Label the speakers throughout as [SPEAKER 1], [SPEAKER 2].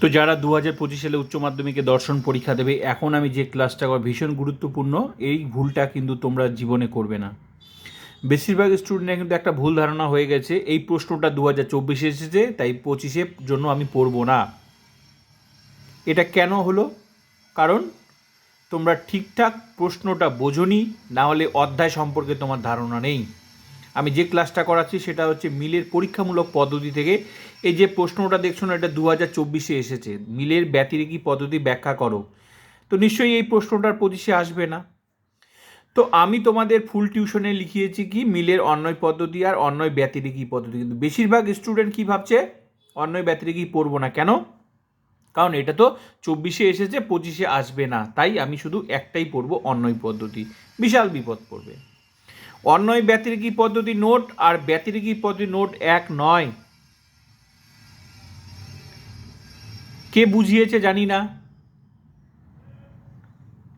[SPEAKER 1] তো যারা দু হাজার পঁচিশ সালে উচ্চ মাধ্যমিকে দর্শন পরীক্ষা দেবে, এখন আমি যে ক্লাসটা ভীষণ গুরুত্বপূর্ণ, এই ভুলটা কিন্তু তোমরা জীবনে করবে না। বেশিরভাগ স্টুডেন্টের কিন্তু একটা ভুল ধারণা হয়ে গেছে, এই প্রশ্নটা দু হাজার চব্বিশে এসেছে, তাই পঁচিশের জন্য আমি পড়ব না। এটা কেন হলো? কারণ তোমরা ঠিকঠাক প্রশ্নটা বোঝনি, না হলে অধ্যায় সম্পর্কে তোমার ধারণা নেই। আমি যে ক্লাসটা করাচ্ছি সেটা হচ্ছে মিলের পরীক্ষামূলক পদ্ধতি থেকে। এই যে প্রশ্নটা দেখছ না, এটা দু হাজার চব্বিশে এসেছে। মিলের ব্যতিরেকি পদ্ধতি ব্যাখ্যা করো। তো নিশ্চয়ই এই প্রশ্নটার পঁচিশে আসবে না। তো আমি তোমাদের ফুল টিউশনে লিখিয়েছি কি, মিলের অন্যয় পদ্ধতি আর অন্যয় ব্যতিরেকি পদ্ধতি। কিন্তু বেশিরভাগ স্টুডেন্ট কি ভাবছে? অন্যয় ব্যতিরেকি পড়ব না। কেন? কারণ এটা তো চব্বিশে এসেছে, পঁচিশে আসবে না। তাই আমি শুধু একটাই পড়ব অন্যয় পদ্ধতি। বিশাল বিপদ পড়বে। অন্যয় ব্যতিরেকি পদ্ধতি নোট আর ব্যতিরেকি পদ্ধতি নোট এক নয়। কে বুঝিয়েছে জানি না।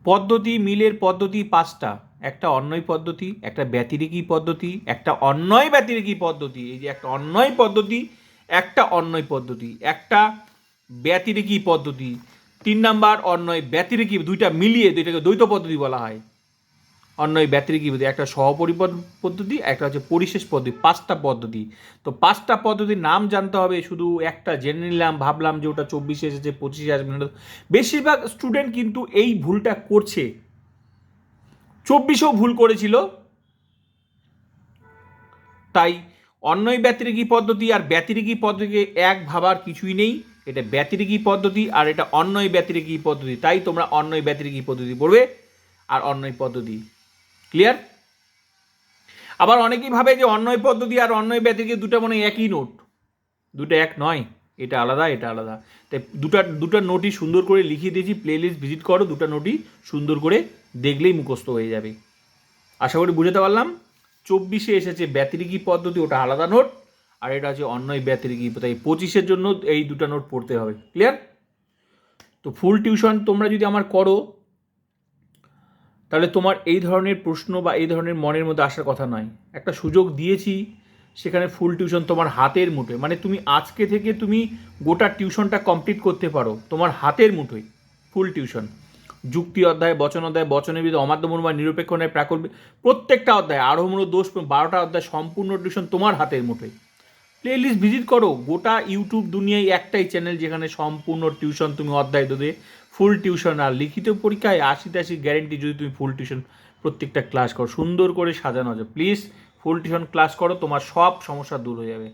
[SPEAKER 1] পদ্ধতি মিলের পদ্ধতি পাঁচটা। একটা অন্যয় পদ্ধতি, একটা ব্যতিরেকি পদ্ধতি, একটা অন্যয় ব্যতিরেকি পদ্ধতি। এই যে একটা অন্যয় পদ্ধতি, একটা অন্যয় পদ্ধতি। একটা ব্যতিরেকি পদ্ধতি। তিন নাম্বার অন্যয় ব্যতিরেকি, দুইটা মিলিয়ে দুইটাকে দ্বৈত পদ্ধতি বলা হয়। অন্যয় ব্যতিরেকি পদ্ধতি একটা সহপরিপদ পদ্ধতি, একটা হচ্ছে পরিশেষ পদ্ধতি, পাঁচটা পদ্ধতি। তো পাঁচটা পদ্ধতির নাম জানতে হবে, শুধু একটা জেনে নিলাম, ভাবলাম যে ওটা চব্বিশে এসেছে, পঁচিশে আসবে বেশিরভাগ স্টুডেন্ট কিন্তু এই ভুলটা করছে। চব্বিশেও ভুল করেছিল। তাই অন্যয় ব্যতিরেকি পদ্ধতি আর ব্যতিরেকি পদ্ধতিকে এক ভাবার কিছুই নেই। এটা ব্যতিরেকি পদ্ধতি আর এটা অন্যয় ব্যতিরেকি পদ্ধতি? তাই তোমরা অন্যয় ব্যতিরেকি পদ্ধতি পড়বে আর অন্যয় পদ্ধতি। ক্লিয়ার আবার অনেকেই ভাবে যে অন্যয় পদ্ধতি আর অন্যয় ব্যতিরেকি দুটো মানে একই নোট দুটো এক নয়। এটা আলাদা এটা আলাদা। তাই দুটা, দুটো নোটই সুন্দর করে লিখিয়ে দিয়েছি প্লে লিস্ট ভিজিট করো, দুটো নোটই সুন্দর করে দেখলেই মুখস্থ হয়ে যাবে। আশা করি বুঝাতে পারলাম? চব্বিশে এসেছে ব্যতিরিকী পদ্ধতি, ওটা আলাদা নোট আর এটা হচ্ছে অন্যই ব্যতিরিকী তাই পঁচিশের জন্য এই দুটো নোট পড়তে হবে। ক্লিয়ার তো ফুল টিউশন তোমরা যদি আমার করো তাহলে তোমার এই ধরনের প্রশ্ন বা এই ধরনের মনের মধ্যে আসার কথা নয়। একটা সুযোগ দিয়েছি, সেখানে ফুল টিউশন তোমার হাতের মুঠোয়। মানে তুমি আজকে থেকে তুমি গোটা টিউশনটা কমপ্লিট করতে পারো, তোমার হাতের মুঠোয় ফুল টিউশন যুক্তি অধ্যায়, বচন অধ্যায় বচনের বিধি অমাধ্যমূল বা নিরপেক্ষ নয় প্রাকল্পিক প্রত্যেকটা অধ্যায় আরোহমূল দোষ, বারোটা অধ্যায় সম্পূর্ণ টিউশন তোমার হাতের মুঠোয়। প্লে লিস্ট ভিজিট করো। গোটা ইউটিউব দুনিয়ায় একটাই চ্যানেল যেখানে সম্পূর্ণ টিউশন তুমি অধ্যায় দেবে ফুল টিউশন আর লিখিত পরীক্ষায় আশি আশি গ্যারেন্টি যদি তুমি ফুল টিউশন প্রত্যেকটা ক্লাস করো। সুন্দর করে সাজানো আছে। প্লিজ ফুল টিউশন ক্লাস করো, তোমার সব সমস্যা দূর হয়ে যাবে।